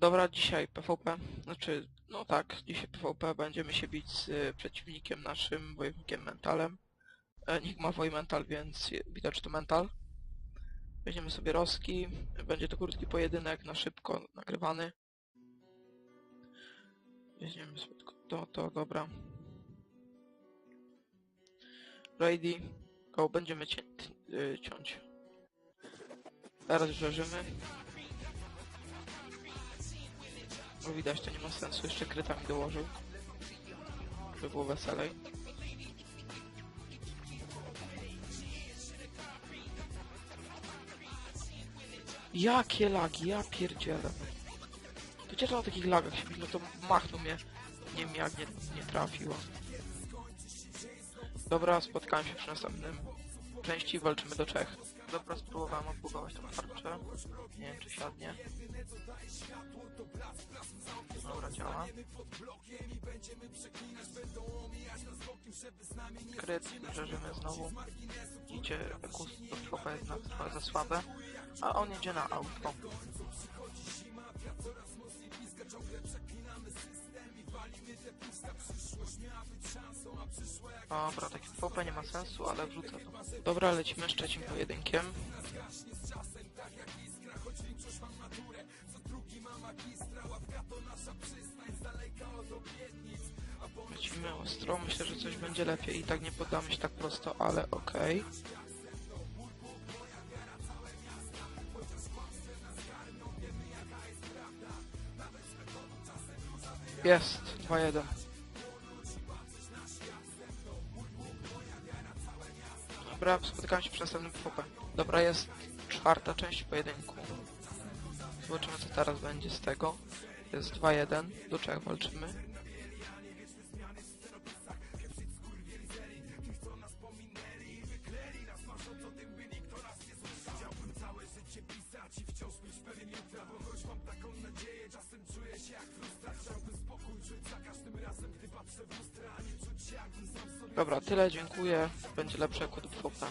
Dobra, dzisiaj PvP, znaczy, no tak, dzisiaj PvP będziemy się bić z y, przeciwnikiem naszym, wojownikiem Mentalem. E, nikt ma Wojmental, więc je- widać, to Mental. Weźmiemy sobie Roski, będzie to krótki pojedynek, na szybko nagrywany. Weźmiemy sobie tylko to, to, dobra. Ready, go, będziemy cię, y, ciąć. Teraz wrzeżymy. Bo widać, to nie ma sensu, jeszcze kryta mi dołożył. By było weselej. Jakie lagi, ja pierdzielę. Przecież na takich lagach się no to machnął mnie. Nie wiem jak nie, nie trafiło. Dobra, spotkałem się przy następnym części, walczymy do Czech. Dobra, spróbowałem odbugować tą tarczę. Nie wiem czy siadnie. Dobra, działa. Kryt, żerzymy znowu. Idzie Ekus do chłopa jednak trochę za słabe. A on jedzie na auto. Dobra, taki PvP nie ma sensu, ale wrzucę to. Dobra, lecimy z trzecim pojedynkiem. Lecimy ostro, myślę, że coś będzie lepiej i tak nie poddamy się tak prosto, ale okej. Jest, 2-1. Dobra, spotykamy się przy następnym PvP. Dobra, jest czwarta część pojedynku. Zobaczymy co teraz będzie z tego. Jest 2-1, do czego walczymy. Dobra, tyle, dziękuję. Będzie lepsze jako do PvP.